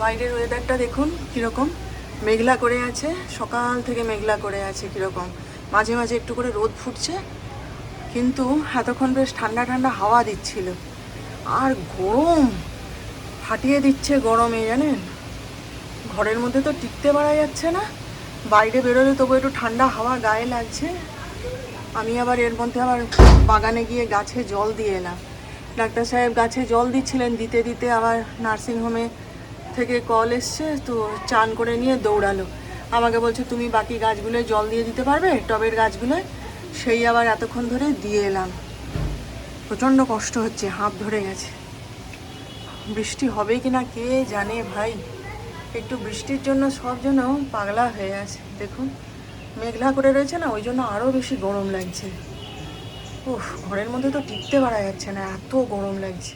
বাইরের ওয়েদারটা দেখুন কীরকম। মেঘলা করে আছে, সকাল থেকে মেঘলা করে আছে কীরকম। মাঝে মাঝে একটু করে রোদ ফুটছে, কিন্তু এতক্ষণ বেশ ঠান্ডা ঠান্ডা হাওয়া দিচ্ছিল। আর গরম ফাটিয়ে দিচ্ছে গরমে, জানেন? ঘরের মধ্যে তো টিকতে পারা যাচ্ছে না, বাইরে বেরোলে তবু একটু ঠান্ডা হাওয়া গায়ে লাগছে। আমি আবার এর মধ্যে আবার বাগানে গিয়ে গাছে জল দিয়ে এলাম। ডাক্তার সাহেব গাছে জল দিচ্ছিলেন, দিতে দিতে আবার নার্সিংহোমে থেকে কল এসছে, তো চান করে নিয়ে দৌড়ালো। আমাকে বলছে, তুমি বাকি গাছগুলোয় জল দিয়ে দিতে পারবে? টবের গাছগুলোয়? সেই আবার এতক্ষণ ধরে দিয়ে এলাম। প্রচণ্ড কষ্ট হচ্ছে, হাঁপ ধরে গেছে। বৃষ্টি হবে কি না, কে জানে ভাই? একটু বৃষ্টির জন্য সব যেন পাগলা হয়ে আছে। দেখুন, মেঘলা করে রয়েছে না, ওই জন্য আরও বেশি গরম লাগছে। উফ, ঘরের মধ্যে তো টিকতে পারা যাচ্ছে না, এত গরম লাগছে।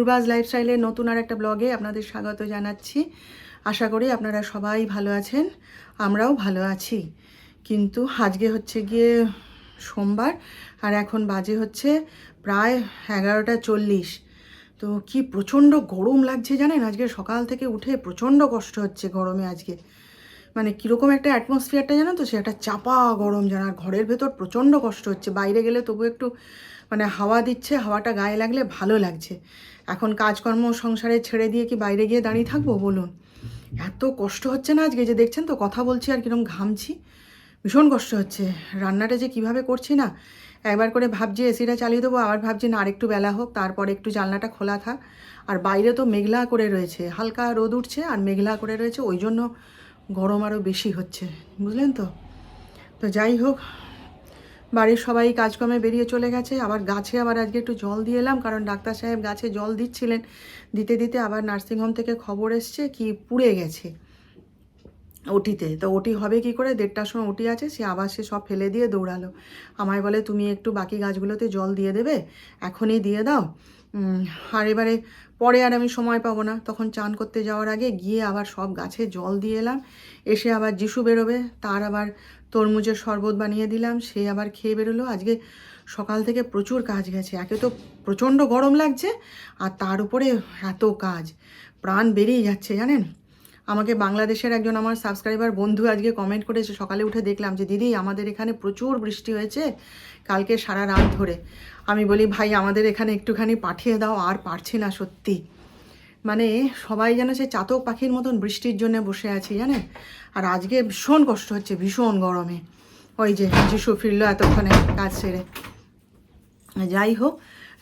পূর্বাজ লাইফস্টাইলের নতুন আর একটা ব্লগে আপনাদের স্বাগত জানাচ্ছি। আশা করি আপনারা সবাই ভালো আছেন, আমরাও ভালো আছি। কিন্তু আজকে হচ্ছে গিয়ে সোমবার, আর এখন বাজে হচ্ছে প্রায় এগারোটা চল্লিশ। তো কি প্রচণ্ড গরম লাগছে জানেন? আজকে সকাল থেকে উঠে প্রচণ্ড কষ্ট হচ্ছে গরমে আজকে। মানে কীরকম একটা অ্যাটমসফিয়ারটা জানো তো? সে একটা চাপা গরম যেন আর ঘরের ভেতর প্রচণ্ড কষ্ট হচ্ছে। বাইরে গেলে তবু একটু মানে হাওয়া দিচ্ছে, হাওয়াটা গায়ে লাগলে ভালো লাগছে। এখন কাজকর্ম সংসারে ছেড়ে দিয়ে কি বাইরে গিয়ে দাঁড়িয়ে থাকব বলুন? এত কষ্ট হচ্ছে না আজকে যে দেখছেন তো, কথা বলছি আর কিরম ঘামছি। ভীষণ কষ্ট হচ্ছে। রান্নাটা যে কীভাবে করছি না? একবার করে ভাবছি এসিটা চালিয়ে দেবো, আবার ভাবছি না, আরেকটু বেলা হোক, তারপরে একটু জানলাটা খোলা থাক। আর বাইরে তো মেঘলা করে রয়েছে, হালকা রোদ উঠছে আর মেঘলা করে রয়েছে, ওই জন্য গরম আরও বেশি হচ্ছে। বুঝলেন তো? তো যাই হোক বাড়ির সবাই কাজকর্মে বেরিয়ে চলে গেছে। আবার গাছে আবার আজকে একটু জল দিয়ে এলাম, কারণ ডাক্তার সাহেব গাছে জল দিচ্ছিলেন। দিতে দিতে আবার নার্সিংহোম থেকে খবর এসছে কি পুড়ে গেছে ওটিতে। তো ওটি হবে কি করে? দেড়টার সময় ওটি আছে, সে আবার সে সব ফেলে দিয়ে দৌড়ালো। আমায় বলে, তুমি একটু বাকি গাছগুলোতে জল দিয়ে দেবে, এখনই দিয়ে দাও। আর এবারে পরে আর আমি সময় পাবো না। তখন চান করতে যাওয়ার আগে গিয়ে আবার সব গাছে জল দিয়ে এলাম। এসে আবার যিশু বেরোবে, তার আবার তরমুজের শরবত বানিয়ে দিলাম। সে আবার খেয়ে বেরোলো। আজকে সকাল থেকে প্রচুর কাজ গেছে। একে তো প্রচণ্ড গরম লাগছে, আর তার উপরে এত কাজ। প্রাণ বেরিয়ে যাচ্ছে, জানেন? আমাকে বাংলাদেশের একজন আমার সাবস্ক্রাইবার বন্ধু আজকে কমেন্ট করেছে, সকালে উঠে দেখলাম যে, দিদি, আমাদের এখানে প্রচুর বৃষ্টি হয়েছে, কালকে সারা রাত ধরে। আমি বলি, ভাই, আমাদের এখানে একটুখানি পাঠিয়ে দাও, আর পারছি না সত্যি। মানে সবাই যেন সে চাতক পাখির মতন বৃষ্টির জন্য বসে আছি, জানেন? আর আজকে ভীষণ কষ্ট হচ্ছে, ভীষণ গরমে। ওই যে যিশু ফিরলো এতক্ষণে কাজ সেরে। যাই হোক,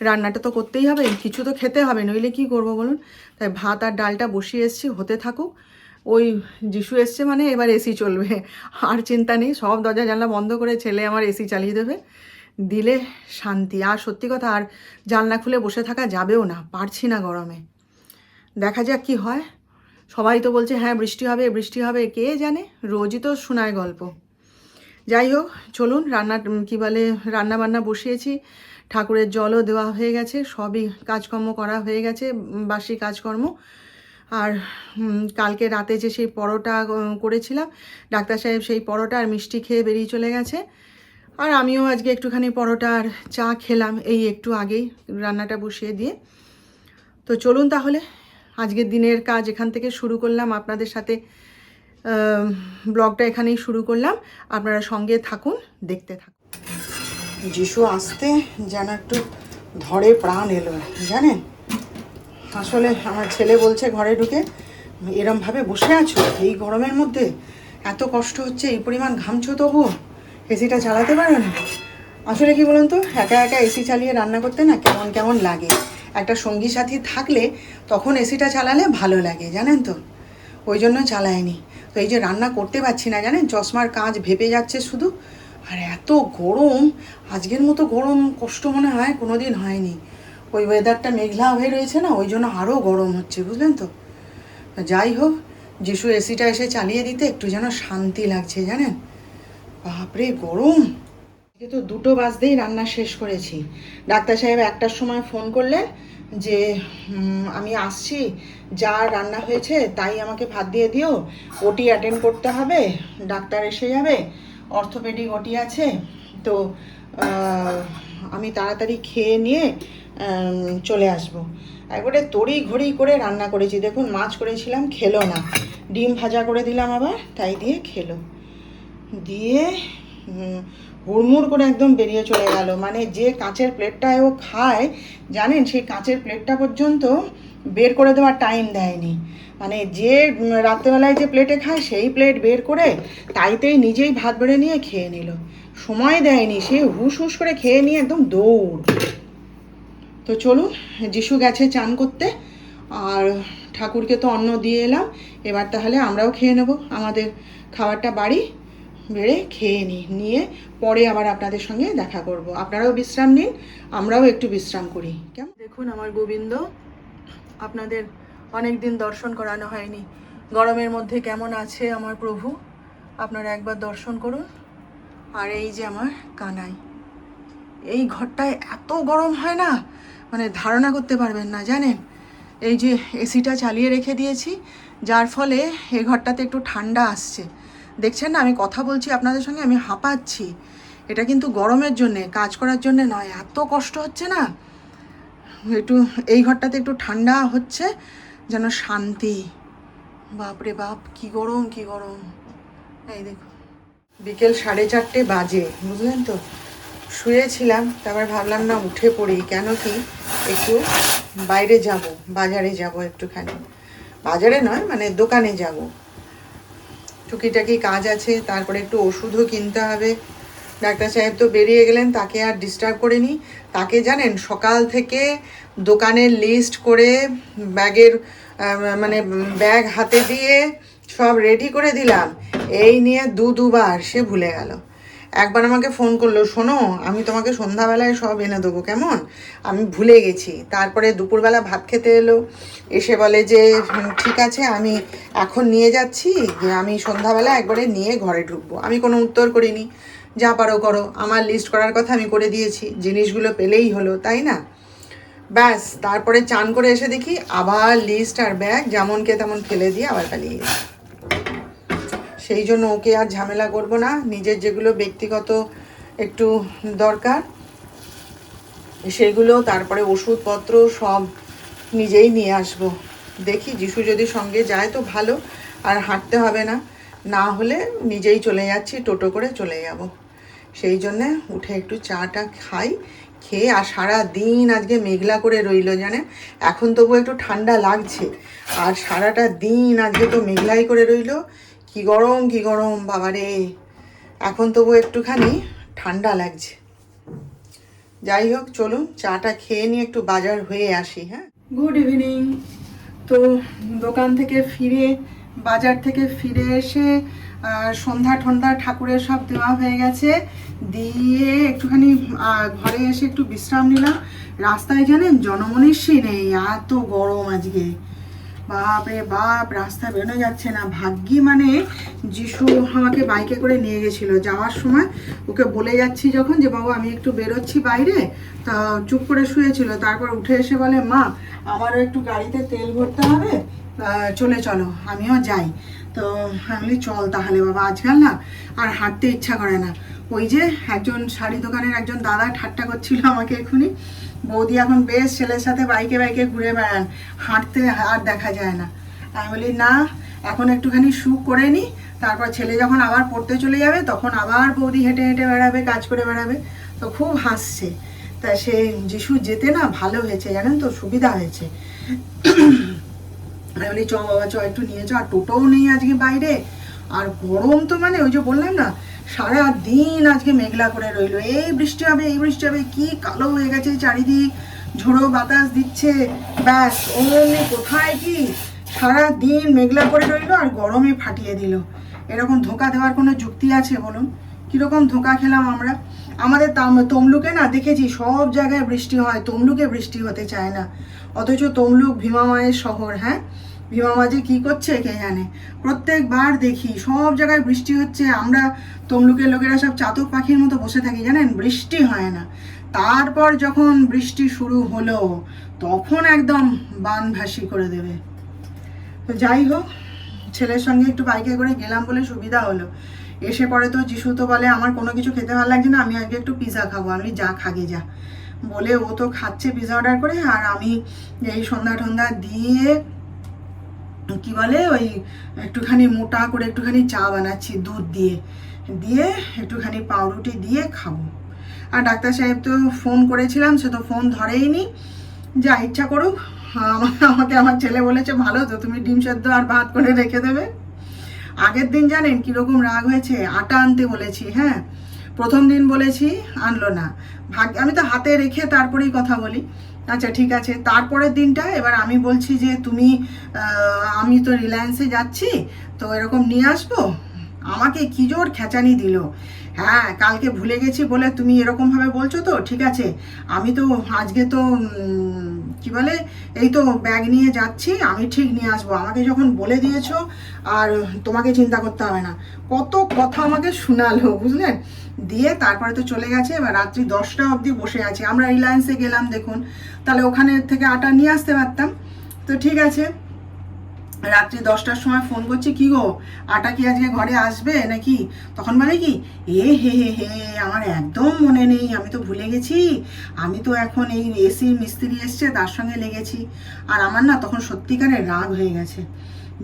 রান্নাটা তো করতেই হবে, কিছু তো খেতে হবে, নইলে কি করব বলুন? তাই ভাত আর ডালটা বসিয়ে এসছি, হতে থাকুক। ওই যিশু এসছে মানে এবার এসি চলবে। আর চিন্তা নেই, সব দরজা জানলা বন্ধ করে ছেলে আমার এসি চালিয়ে দেবে। দিলে শান্তি। আর সত্যি কথা, আর জানলা খুলে বসে থাকা যাবেও না, পারছি না গরমে। দেখা যাক কি হয়। সবাই তো বলছে হ্যাঁ বৃষ্টি হবে বৃষ্টি হবে, কে জানে? রোজই তো শোনায় গল্প। যাই হোক, চলুন, রান্না, কী বলে রান্না বান্না বসিয়েছি। ঠাকুরের জলও দেওয়া হয়ে গেছে, সবই কাজকর্ম করা হয়ে গেছে, বাসি কাজকর্ম। আর কালকে রাতে যে সেই পরোটা করেছিলাম, ডাক্তার সাহেব সেই পরোটা আর মিষ্টি খেয়ে বেরিয়ে চলে গেছে। আর আমিও আজকে একটুখানি পরোটা আর চা খেলাম এই একটু আগেই রান্নাটা বসিয়ে দিয়ে। তো চলুন তাহলে, আজকের দিনের কাজ এখান থেকে শুরু করলাম। আপনাদের সাথে ব্লগটা এখানেই শুরু করলাম। আপনারা সঙ্গে থাকুন, দেখতে থাকুন। যিশু আসতে যেন একটু ধরে প্রাণ এলো, জানেন? আসলে আমার ছেলে বলছে ঘরে ঢুকে, এরমভাবে বসে আছো? এই গরমের মধ্যে এত কষ্ট হচ্ছে, এই পরিমাণ ঘামছো তবু? এসিটা চালাতে পারো না? আসলে কি বলুন তো, একা একা এসি চালিয়ে রান্না করতে না কেমন কেমন লাগে? একটা সঙ্গী সাথী থাকলে তখন এসিটা চালালে ভালো লাগে, জানেন তো? ওই জন্য চালায়নি। তো এই যে রান্না করতে পারছি না, জানেন? চশমার কাজ ভেপে যাচ্ছে শুধু। আর এত গরম, আজকের মতো গরম কষ্ট মনে হয় কোনো দিন হয়নি। ওই ওয়েদারটা মেঘলা হয়ে রয়েছে না, ওই জন্য আরও গরম হচ্ছে, বুঝলেন তো? যাই হোক, যিশু এসিটা এসে চালিয়ে দিতে একটু যেন শান্তি লাগছে, জানেন? বাপরে, গরম! তো দুটো বাজতেই রান্না শেষ করেছি। ডাক্তার সাহেব একটার সময় ফোন করলেন যে আমি আসছি, যা রান্না হয়েছে তাই আমাকে ভাত দিয়ে দিও, ওটি অ্যাটেন্ড করতে হবে, ডাক্তার এসে যাবে অর্থোপেডিক ওটি আছে, তো আমি তাড়াতাড়ি খেয়ে নিয়ে চলে আসব। একবারে তড়ি ঘড়ি করে রান্না করেছি। দেখুন, মাছ করেছিলাম, খেলো না। ডিম ভাজা করে দিলাম আবার, তাই দিয়ে খেলো। দিয়ে হুড়মুড় করে একদম বেরিয়ে চলে গেল। মানে যে কাঁচের প্লেটটায় ও খায়, জানেন, সেই কাঁচের প্লেটটা পর্যন্ত বের করে দেওয়ার টাইম দেয়নি। মানে যে রাত্রেবেলায় যে প্লেটে খায়, সেই প্লেট বের করে তাইতেই নিজেই ভাত বেড়ে নিয়ে খেয়ে নিল। সময় দেয়নি, সে হুস হুস করে খেয়ে নিয়ে একদম দৌড়। তো চলুন, যিশু গেছে চান করতে, আর ঠাকুরকে তো অন্ন দিয়ে এলাম, এবার তাহলে আমরাও খেয়ে নেব। আমাদের খাবারটা বাড়ি বেড়ে খেয়ে নিই নিয়ে পরে আবার আপনাদের সঙ্গে দেখা করব। আপনারাও বিশ্রাম নিন, আমরাও একটু বিশ্রাম করি। কেমন? দেখুন আমার গোবিন্দ, আপনাদের অনেক দিন দর্শন করানো হয়নি। গরমের মধ্যে কেমন আছে আমার প্রভু? আপনারা একবার দর্শন করুন। আর এই যে আমার কানাই, এই ঘরটায় এত গরম হয় না? মানে ধারণা করতে পারবেন না, জানেন? এই যে এসিটা চালিয়ে রেখে দিয়েছি, যার ফলে এই ঘরটাতে একটু ঠান্ডা আসছে। দেখছেন না, আমি কথা বলছি আপনাদের সঙ্গে, আমি হাঁপাচ্ছি। এটা কিন্তু গরমের জন্যে, কাজ করার জন্যে নয়, এত কষ্ট হচ্ছে না? একটু, এই ঘরটাতে একটু ঠান্ডা হচ্ছে, যেন শান্তি। বাপরে বাপ, কি গরম কি গরম। এই দেখুন, বিকেল সাড়ে চারটে বাজে, বুঝলেন তো? শুয়েছিলাম, তারপর ভাবলাম, না, উঠে পড়ি। কেন কি? একটু বাইরে যাব, বাজারে যাব একটুখানি। বাজারে নয় মানে দোকানে যাব। টুকিটাকি কাজ আছে, তারপরে একটু ওষুধও কিনতে হবে। ডাক্তার সাহেব তো বেরিয়ে গেলেন, তাকে আর ডিস্টার্ব করিনি। তাকে জানেন, সকাল থেকে দোকানের লিস্ট করে ব্যাগের মানে ব্যাগ হাতে দিয়ে সব রেডি করে দিলাম। এই নিয়ে দু দুবার সে ভুলে গেল। একবার আমাকে ফোন করল, শোনো, আমি তোমাকে সন্ধ্যাবেলায় সব এনে দেবো, কেমন? আমি ভুলে গেছি। তারপরে দুপুরবেলা ভাত খেতে এলো, এসে বলে যে ঠিক আছে, আমি এখন নিয়ে যাচ্ছি আমি সন্ধ্যাবেলা একবারে নিয়ে ঘরে ঢুকবো। আমি কোনো উত্তর করিনি। যা পারো করো, আমার লিস্ট করার কথা আমি করে দিয়েছি, জিনিসগুলো পেলেই হলো, তাই না? ব্যাস, তারপরে চান করে এসে দেখি আবার লিস্ট আর ব্যাগ যেমনকে তেমন ফেলে দিয়ে আবার পালিয়ে গেছে। সেই জন্য ওকে আর ঝামেলা করব না। নিজের যেগুলো ব্যক্তিগত একটু দরকার, সেগুলো, তারপরে ওষুধপত্র সব নিজেই নিয়ে আসব। দেখি, যিশু যদি সঙ্গে যায় তো ভালো, আর হাঁটতে হবে না। না হলে নিজেই চলে যাচ্ছি, টোটো করে চলে যাব। সেই জন্যে উঠে একটু চাটা খাই, খেয়ে, আর সারা দিন আজকে মেঘলা করে রইল জানেন? এখন তবু একটু ঠান্ডা লাগছে, আর সারাটা দিন আজকে তো মেঘলাই করে রইল। কি গরম কি গরম, বাবারে। এখন তবু একটুখানি ঠান্ডা লাগছে। যাই হোক, চলুন, চাটা খেয়ে নিয়ে একটু বাজার হয়ে আসি হ্যাঁ? গুড ইভিনিং তো দোকান থেকে ফিরে, বাজার থেকে ফিরে এসে সন্ধ্যা ঠন্ধ্যা ঠাকুরের সব দেওয়া হয়ে গেছে। দিয়ে একটুখানি ঘরে এসে একটু বিশ্রাম নিলাম। রাস্তায় জানেন জনমনীষী নেই, এত গরম আজকে। বাপ রে বাপ, রাস্তা বেরোনো যাচ্ছে না। ভাগ্যি মানে যিশু আমাকে বাইকে করে নিয়ে গেছিল। যাওয়ার সময় ওকে বলে যাচ্ছি যখন যে, বাবু, আমি একটু বেরোচ্ছি বাইরে। তা চুপ করে শুয়েছিল। তারপর উঠে এসে বলে, মা, আমারও একটু গাড়িতে তেল ভরতে হবে চলে চলো, আমিও যাই। তো আমি চল তাহলে বাবা, আজকাল না আর হাঁটতে ইচ্ছা করে না। ওই যে একজন শাড়ি দোকানের একজন দাদা ঠাট্টা করছিল আমাকে এক্ষুনি। বৌদি এখন বেশ ছেলের সাথে বাইকে বাইকে ঘুরে বেড়ান হাঁটতে আর দেখা যায় না। আমি বলি, না, এখন একটুখানি সুখ করে নি, তারপর ছেলে যখন আবার পড়তে চলে যাবে, তখন আবার বৌদি হেঁটে হেঁটে বেড়াবে, কাজ করে বেড়াবে। তো খুব হাসছে। তা সে যিশু যেতে না ভালো হয়েছে, জানেন তো, সুবিধা হয়েছে। আমি বলি, চ বাবা, চ, একটু নিয়ে চ। আর টোটোও নেই আজকে বাইরে। আর গরম তো মানে ওই যে বললাম না সারা দিন আজকে মেঘলা করে রইল। এই বৃষ্টি হবে, এই বৃষ্টি হবে, কি কালো হয়ে গেছে চারিদিক। ঝোড়ো বাতাস দিচ্ছে। ব্যাস, অমনি কোথায় কি? সারা দিন মেঘলা করে রইল আর গরমে ফাটিয়ে দিল। এরকম ধোকা দেওয়ার কোনো যুক্তি আছে বলুন? কীরকম ধোকা খেলাম আমরা? আমাদের তাম- তমলুকে না দেখেছি, সব জায়গায় বৃষ্টি হয়, তমলুকে বৃষ্টি হতে চায় না। অথচ তমলুক ভীমা মায়ের শহর হ্যাঁ? ভীমা মা যে কী করছে কে জানে? প্রত্যেকবার দেখি, সব জায়গায় বৃষ্টি হচ্ছে, আমরা তমলুকের লোকেরা সব চাতক পাখির মতো বসে থাকি, জানেন? বৃষ্টি হয় না। তারপর যখন বৃষ্টি শুরু হলো, তখন একদম বানভাসি করে দেবে। তো যাই হোক, ছেলের সঙ্গে একটু বাইকে করে গেলাম বলে সুবিধা হলো। এসে পরে তো যিশু তো বলে, আমার কোনো কিছু খেতে ভালো লাগছে না, আমি আজকে একটু পিজা খাব। আমি যা খাগে, যা। বলে ও তো খাচ্ছে পিৎজা অর্ডার করে, আর আমি এই সন্ধ্যা টন্ধা দিয়ে কি বলে ওই একটুখানি মোটা করে একটুখানি চা বানাচ্ছি দুধ দিয়ে। দিয়ে একটুখানি পাউরুটি দিয়ে খাব। আর ডাক্তার সাহেব তো ফোন করেছিলাম, সে তো ফোন ধরেইনি যা ইচ্ছা করুক আমা- আমাকে আমার ছেলে বলেছে, ভালো তো, তুমি ডিম সেদ্ধ আর ভাত করে রেখে দেবে। আগের দিন জানেন কীরকম রাগ হয়েছে? আটা আনতে বলেছি হ্যাঁ। প্রথম দিন বলেছি, আনলো না। ভাগ আমি তো হাতে রেখে তারপরেই কথা বলি। আচ্ছা ঠিক আছে। তারপরের দিনটা এবার আমি বলছি যে তুমি আমি তো রিলায়েন্সে যাচ্ছি, তো এরকম নিয়ে আসব? আমাকে কি জোর খেচানি দিল? হ্যাঁ কালকে ভুলে গেছি বলে তুমি এরকমভাবে বলছো তো, ঠিক আছে। আমি তো আজকে তো কি বলে, এই তো ব্যাগ নিয়ে যাচ্ছি, আমি ঠিক নিয়ে আসব। আমাকে যখন বলে দিয়েছ, আর তোমাকে চিন্তা করতে হবে না। কত কথা আমাকে শোনালো বুঝলেন দিয়ে তারপরে তো চলে গেছে, এবার রাত্রি দশটা অবধি বসে আছি। আমরা রিলায়েন্সে গেলাম, দেখুন। তাহলে ওখানে থেকে আটা নিয়ে আসতে পারতাম। তো ঠিক আছে। রাত্রি দশটার সময় ফোন করছি, কি গো? আটা কি আজকে ঘরে আসবে নাকি? তখন বলে কি, এ, হে হে হে, আমার একদম মনে নেই, আমি তো ভুলে গেছি। আমি তো এখন এই এসি মিস্ত্রি এসছে, তার সঙ্গে লেগেছি। আর আমার না তখন সত্যিকারের রাগ হয়ে গেছে।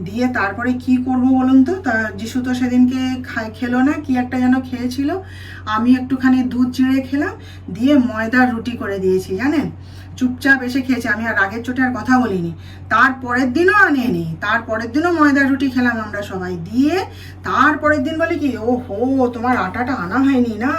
দিয়ে তারপরে কি করব বলুন তো? তা যিশু তো সেদিনকে খাই খেলো না, কি একটা যেন খেয়েছিল। আমি একটুখানি দুধ চিড়ে খেলাম, দিয়ে ময়দার রুটি করে দিয়েছি, জানেন? চুপচাপ এসে খেয়েছে। আমি আর রাগের চোটে আর কথা বলিনি। তারপরের দিনও আনেনি তারপরের দিনও ময়দার রুটি খেলাম আমরা সবাই। দিয়ে তারপরের দিন বলে কি ও হো তোমার আটাটা আনা হয়নি না?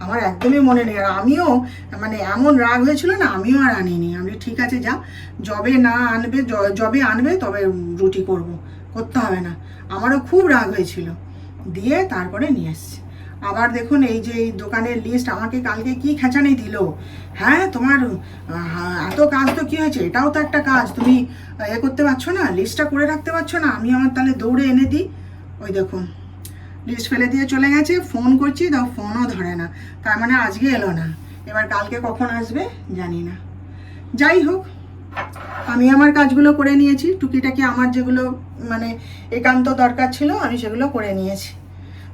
আমার একদমই মনে নেই। আর আমিও মানে এমন রাগ হয়েছিল না, আমিও আর আনিনি। আমি ঠিক আছে, যা। যবে না আনবে যবে আনবে, তবে রুটি করব। করতে হবে না। আমারও খুব রাগ হয়েছিল। দিয়ে তারপরে নিয়ে এসছি। আবার দেখুন এই যে এই দোকানের লিস্ট আমাকে কালকে কি খেঁচানি দিল? হ্যাঁ তোমার এত কাজ তো কি হয়েছে? এটাও তো একটা কাজ। তুমি এ করতে পারছ না? লিস্টটা করে রাখতে পারছ না? আমি আমার তাহলে দৌড়ে এনে দিই। ওই দেখুন লিস্ট ফেলে দিয়ে চলে গেছে। ফোন করছি, তাও ফোনও ধরে না। তার মানে আজকে এলো না। এবার কালকে কখন আসবে জানি না। যাই হোক, আমি আমার কাজগুলো করে নিয়েছি। টুকিটাকি আমার যেগুলো মানে একান্ত দরকার ছিল, আমি সেগুলো করে নিয়েছি।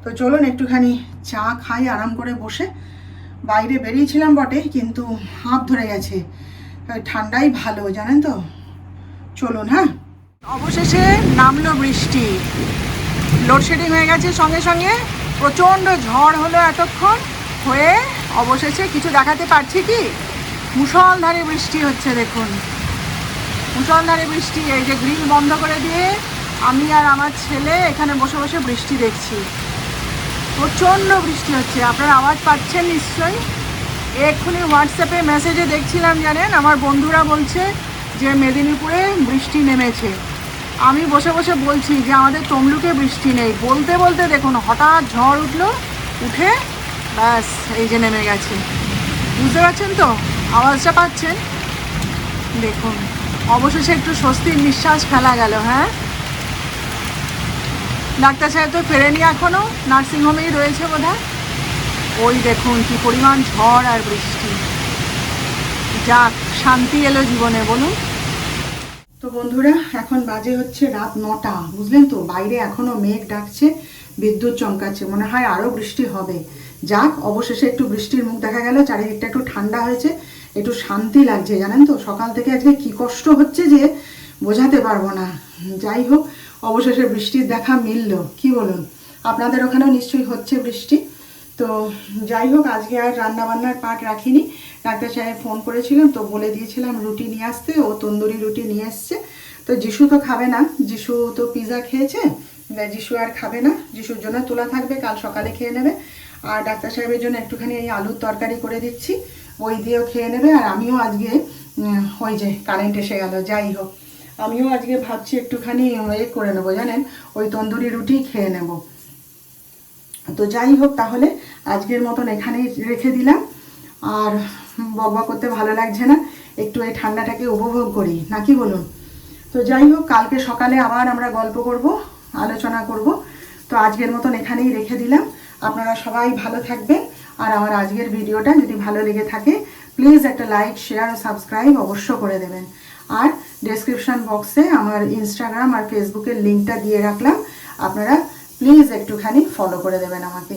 তো চলুন একটুখানি চা খাই, আরাম করে বসে। বাইরে বেরিয়েছিলাম বটে, কিন্তু হাঁপ ধরে গেছে। ঠান্ডাই ভালো, জানেন তো? চলুন হ্যাঁ? অবশেষে নামলো বৃষ্টি। লোডশেডিং হয়ে গেছে সঙ্গে সঙ্গে। প্রচণ্ড ঝড় হলো এতক্ষণ। হয়ে অবশেষে কিছু দেখাতে পারছি কি? মুষলধারে বৃষ্টি হচ্ছে, দেখুন। মুষলধারে বৃষ্টি, এই যে গ্রিল বন্ধ করে দিয়ে আমি আর আমার ছেলে এখানে বসে বসে বৃষ্টি দেখছি। প্রচণ্ড বৃষ্টি হচ্ছে। আপনারা আওয়াজ পাচ্ছেন নিশ্চয়ই। এক্ষুনি হোয়াটসঅ্যাপে মেসেজে দেখছিলাম, জানেন? আমার বন্ধুরা বলছে যে মেদিনীপুরে বৃষ্টি নেমেছে। আমি বসে বসে বলছি যে আমাদের তমলুকে বৃষ্টি নেই। বলতে বলতে দেখুন, হঠাৎ ঝড় উঠল, উঠে ব্যাস, এই যে নেমে গেছে। বুঝতে পারছেন তো? আওয়াজটা পাচ্ছেন? দেখুন, অবশেষে একটু স্বস্তির নিঃশ্বাস ফেলা গেল হ্যাঁ? ডাক্তার সাহেব তো ফেরেনি এখনও, নার্সিংহোমেই রয়েছে বোধ ওই দেখুন কি পরিমাণ ঝড় আর বৃষ্টি। যাক, শান্তি এলো জীবনে, বলুন। তো বন্ধুরা, এখন বাজে হচ্ছে রাত নটা, বুঝলেন তো? বাইরে এখনও মেঘ ডাকছে, বিদ্যুৎ চমকাচ্ছে, মনে হয় আরও বৃষ্টি হবে। যাক, অবশেষে একটু বৃষ্টির মুখ দেখা গেল, চারিদিকটা একটু ঠান্ডা হয়েছে, একটু শান্তি লাগছে, জানেন তো? সকাল থেকে আজকে কি কষ্ট হচ্ছে যে বোঝাতে পারব না। যাই হোক অবশেষে বৃষ্টির দেখা মিলল। কি বলুন? আপনাদের ওখানেও নিশ্চয়ই হচ্ছে বৃষ্টি। তো যাই হোক আজকে আর রান্নাবান্নার পাট রাখিনি। ডাক্তার সাহেব ফোন করেছিলাম তো বলে দিয়েছিলাম রুটি নিয়ে আসতে ও তন্দুরি রুটি নিয়ে এসছে। তো যিশু তো খাবে না যিশু তো পিৎজা খেয়েছে যিশু আর খাবে না। যিশুর জন্য তোলা থাকবে কাল সকালে খেয়ে নেবে। আর ডাক্তার সাহেবের জন্য একটুখানি এই আলুর তরকারি করে দিচ্ছি ওই দিয়েও খেয়ে নেবে। আর আমিও আজকে উম, ওই যে কারেন্ট এসে গেল যাই হোক। আমিও আজকে ভাবছি একটুখানি এ করে নেব, জানেন? ওই তন্দুরি রুটি খেয়ে নেব। তো যাই হোক, তাহলে আজকের মতন এখানেই রেখে দিলাম। আর বকবক করতে ভালো লাগছে না, একটু এই ঠান্ডাটাকে উপভোগ করি নাকি বলুন? তো যাই হোক, কালকে সকালে আবার আমরা গল্প করব, আলোচনা করব। তো আজকের মতন এখানেই রেখে দিলাম। আপনারা সবাই ভালো থাকবেন। আর আমার আজকের ভিডিওটা যদি ভালো লেগে থাকে, প্লিজ একটা লাইক, শেয়ার ও সাবস্ক্রাইব অবশ্য করে দেবেন। আর ডেসক্রিপশান বক্সে আমার ইনস্টাগ্রাম আর ফেসবুকের লিঙ্কটা দিয়ে রাখলাম। আপনারা প্লিজ একটুখানি ফলো করে দেবেন আমাকে।